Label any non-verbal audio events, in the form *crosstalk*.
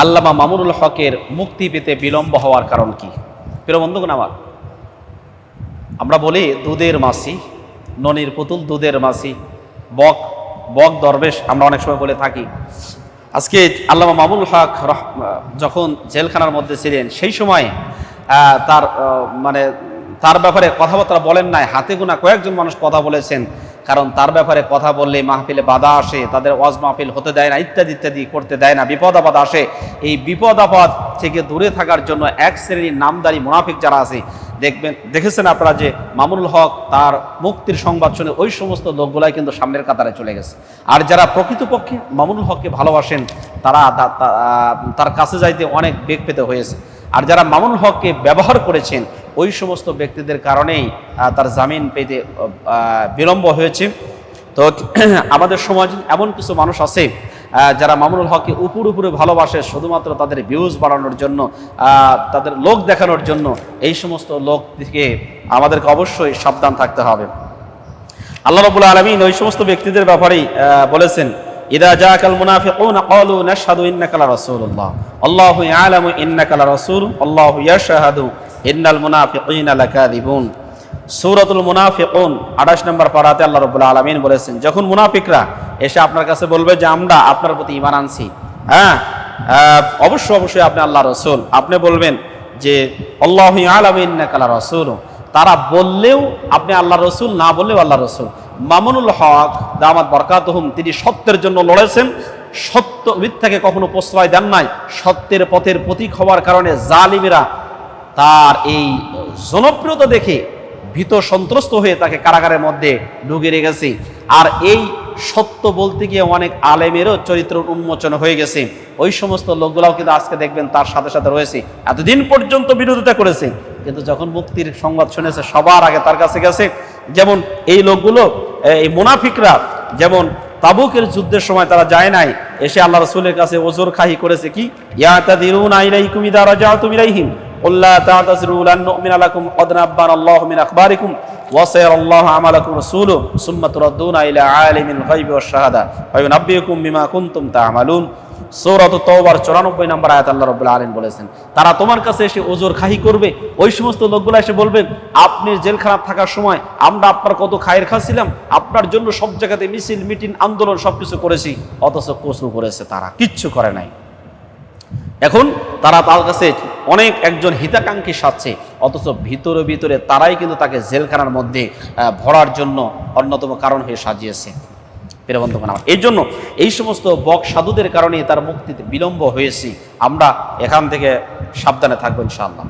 আল্লামা মামুনুল হকের মুক্তি পেতে বিলম্ব হওয়ার কারণ কি? প্রিয় বন্ধুগণ আমার, আমরা বলি দুধের মাসি, ননির পুতুল দুধের মাসি, বক বক দরবেশ আমরা অনেক সময় বলে থাকি। আজকে আল্লামা মামুল হক যখন জেলখানার মধ্যে ছিলেন, সেই সময় তার মানে তার ব্যাপারে কথাবার্তা বলেন নাই, হাতে গোনা কয়েকজন মানুষ কথা বলেছেন। কারণ তার ব্যাপারে কথা বললে মাহফিলে বাধা আসে, তাদের ওয়াজ মাহফিল হতে দেয় না, ইত্যাদি ইত্যাদি করতে দেয় না, বিপদ আপদ আসে। এই বিপদ আপদ থেকে দূরে থাকার জন্য এক শ্রেণির নামদারি মুনাফিক যারা আছে, দেখবেন, দেখেছেন আপনারা যে মামুনুল হক তার মুক্তির সংবাদ শুনে ওই সমস্ত লোকগুলাই কিন্তু সামনের কাতারে চলে গেছে। আর যারা প্রকৃতপক্ষে মামুনুল হককে ভালোবাসেন, তারা তার কাছে যাইতে অনেক বেগ পেতে হয়েছে। আর যারা মামুনুল হককে ব্যবহার করেছেন ওই সমস্ত ব্যক্তিদের কারণেই তার জামিন পেতে বিলম্ব হয়েছে। তো *clears throat* আমাদের সমাজে এমন কিছু মানুষ আছে যারা মামুনুল হককে উপর উপরে ভালোবাসে, শুধুমাত্র তাদের ভিউজ বাড়ানোর জন্য তাদের লোক দেখানোর জন্য। এই সমস্ত লোক থেকে আমাদেরকে অবশ্যই সাবধান থাকতে হবে। আল্লাহ রাব্বুল আলামিন ওই সমস্ত ব্যক্তিদের ব্যাপারেই বলেছেন, ইদা জাকাল মুনাফিকুন ক্বালু নাশহাদু ইন্নাকা লারাসূলুল্লাহ আল্লাহু ইয়ালামু ইন্নাকা লারাসূল আল্লাহু ইয়াশহাদু ইন্নাল মুনাফিকিনা লাকাযিবুন। সূরাতুল মুনাফিকুন 28 নম্বর পারাতে আল্লাহ রাব্বুল আলামিন বলেছেন যখন মুনাফিকরা এসে আপনার কাছে বলবে যে আমরা আপনার প্রতি ঈমান আনছি হ্যাঁ আহ, অবশ্যই আপনি আল্লাহ রাসূল। আপনি বলবেন যে আল্লাহু ইয়ালামু ইন্নাকা লারাসূল তারা বললেও আপনি আল্লাহ রসুল না বললেও আল্লাহ রসুল। মামুনুল হক দামাত বরকাতহুম তিনি সত্যের জন্য লড়েছেন। সত্য মিথ্যাকে কখনো প্রশ্রয় দেন নাই। সত্যের পথের প্রতীক হওয়ার কারণে জালিমেরা তার এই জনপ্রিয়তা দেখে ভীত সন্ত্রস্ত হয়ে তাকে কারাগারের মধ্যে ঢুকে রেখেছে আর এই সত্য বলতে গিয়ে অনেক আলেমেরও চরিত্র উন্মোচন হয়ে গেছে। ওই সমস্ত লোকগুলাও কিন্তু আজকে দেখবেন তার সাথে সাথে রয়েছে। এতদিন পর্যন্ত বিরোধিতা করেছে। কিন্তু যখন মুক্তির সংবাদ শুনেছে, সবার আগে তার কাছে গেছে, যেমন এই লোকগুলো, এই মুনাফিকরা, যেমন তাবুকের যুদ্ধের সময় তারা যায় নাই, এসে আল্লাহ রসুলের কাছে ওজোর খাহি করেছে কি? ইয়াতাদিরুনা ইলাইকুম ইদা রাজাতুম ইলাইহিম। উল্লা তাতাসিরু লান নুমিনা লাকুম ক্বাদ নাব্বানা আল্লাহু মিন আখবারিকুম ওয়া সায়ারা আল্লাহু আমালাকুম রাসূলু সুম্মা তুরাদ্দুনা ইলা আলিমিল গায়বি ওয়াশ শাহাদা ওয়া ইউনাব্বিয়ুকুম বিমা সৌরত তওবার চুরানব্বই নম্বর আয়াত আল্লাহ রবুল বলেছেন তারা তোমার কাছে এসে ওজোর খাহি করবে, ওই সমস্ত লোকগুলো এসে বলবেন, আপনি জেলখানা থাকার সময় আমরা আপনার কত খায়ের খাচ্ছিলাম আপনার জন্য সব জায়গাতে মিছিল, মিটিং, আন্দোলন সব কিছু করেছি, অথচ কচু করেছে তারা, কিচ্ছু করে নাই। এখন তারা তার কাছে অনেক একজন হিতাকাঙ্ক্ষী সাজছে, অথচ ভিতরে ভিতরে তারাই কিন্তু তাকে জেলখানার মধ্যে ভরার জন্য অন্যতম কারণ হয়ে সাজিয়েছে। এই জন্য এই সমস্ত বক সাধুদের কারণে তার মুক্তিতে বিলম্ব হয়েছে। আমরা এখান থেকে সাবধানে থাকব ইনশাআল্লাহ।